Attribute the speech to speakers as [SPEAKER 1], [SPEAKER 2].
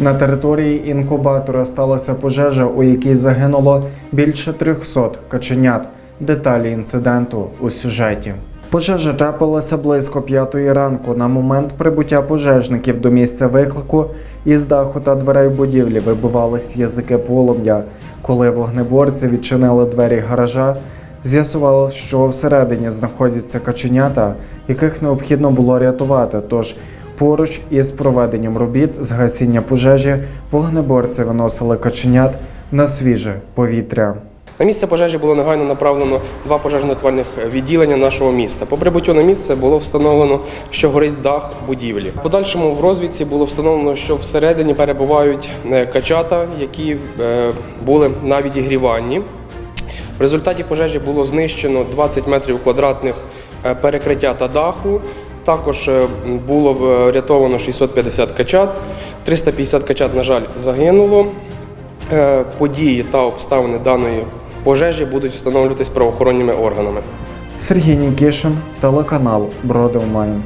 [SPEAKER 1] На території інкубатора сталася пожежа, у якій загинуло більше 300 каченят. Деталі інциденту у сюжеті. Пожежа трапилася близько п'ятої ранку. На момент прибуття пожежників до місця виклику із даху та дверей будівлі вибивались язики полум'я. Коли вогнеборці відчинили двері гаража, з'ясувалось, що всередині знаходяться каченята, яких необхідно було рятувати. Тож поруч із проведенням робіт з гасіння пожежі вогнеборці виносили каченят на свіже повітря.
[SPEAKER 2] На місце пожежі було негайно направлено два пожежно-рятувальних відділення нашого міста. По прибуттю на місце було встановлено, що горить дах будівлі. В подальшому в розвідці було встановлено, що всередині перебувають е, качата, які е, були на відігріванні. В результаті пожежі було знищено 20 метрів квадратних е, перекриття та даху. Також е, було е, врятовано 650 качат. 350 качат, на жаль, загинуло. Е, Події та обставини даної пожежі будуть встановлюватись правоохоронними органами.
[SPEAKER 1] Сергій Нікішин, телеканал Броди Онлайн.